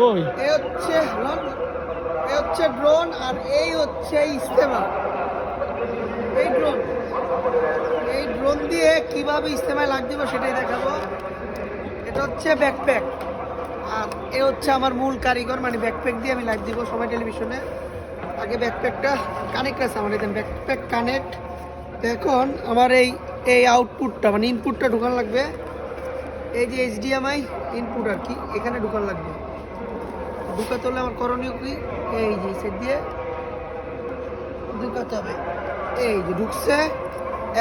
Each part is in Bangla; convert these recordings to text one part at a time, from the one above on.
কই? এই হচ্ছে এই হচ্ছে ড্রোন আর এই হচ্ছে ইস্তেমা এই ড্রোন এই ড্রোন দিয়ে কীভাবে ইস্তেমায় লাগ দিব সেটাই দেখাবো। এটা হচ্ছে ব্যাকপ্যাক আর এ হচ্ছে আমার মূল কারিগর মানে ব্যাকপ্যাক দিয়ে আমি লাইভ দিব সময় টেলিভিশনে আগে ব্যাকপ্যাকটা কানেক্ট আছে আমার এখানে ব্যাকপ্যাক কানেক্ট এখন আমার এই এই আউটপুটটা মানে ইনপুটটা ঢুকান লাগবে। এই যে এইচডিএমআই ইনপুট আর কি, এখানে ঢুকান লাগবে। ঢুকাতে হলে আমার করণীয় কি? এই যে সেট দিয়ে ঢুকাতে হবে। এই যে ঢুকছে।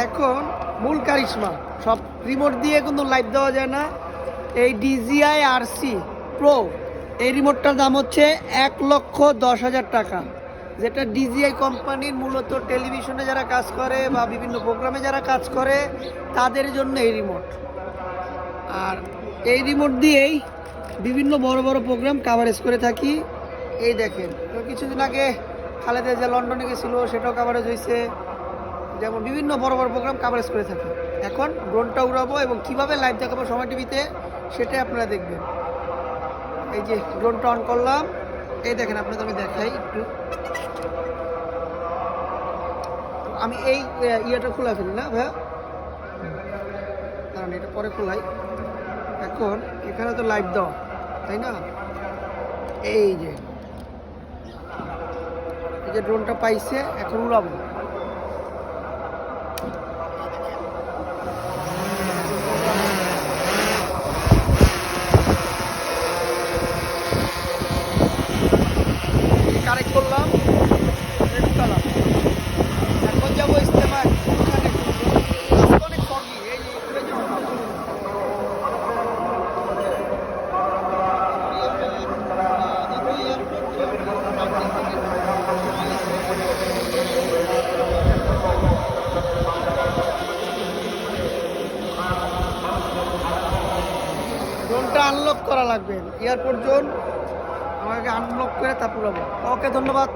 এখন মূল কারিশমা। সব রিমোট দিয়ে কিন্তু লাইভ দেওয়া যায় না। এই ডিজিআই আরসি প্রো এই রিমোটটার দাম হচ্ছে এক লক্ষ দশ হাজার টাকা। যেটা ডিজিআই কোম্পানির মূলত টেলিভিশনে যারা কাজ করে বা বিভিন্ন প্রোগ্রামে যারা কাজ করে, তাদের জন্য এই রিমোট আর এই রিমোট দিয়েই বিভিন্ন বড় বড় প্রোগ্রাম কাভারেজ করে থাকি। এই দেখেন, তো কিছুদিন আগে খালেদা যে লন্ডনে গেছিল, সেটাও কাভারেজ হয়েছে যেমন বিভিন্ন বড় বড় প্রোগ্রাম কাভারেজ করে থাকি। এখন ড্রোনটা উড়াবো এবং কীভাবে লাইভ দেখাবো সময় টিভিতে, সেটাই আপনারা দেখবেন। এই যে ড্রোনটা অন করলাম। এই দেখেন, আপনাদের আমি দেখাই একটু। আমি এই ইয়েটা খোলা ফেলি না ভাইয়া? কারণ এটা পরে খোলাই। এখন, এখানে তো লাইভ দাও তাই না? এই যে এই যে ড্রোনটা পাইছে এখন উড়াবো কানেক্ট করলাম ঢুকালাম এখন যাব ইস্তেমায় কানেক্ট করব অনেক foggy, এই যে এই যে ড্রোনটা আনলক করা লাগবে। এয়ারপোর্ট জোন আমাকে আনলক করে তারপর ওকে ধন্যবাদ।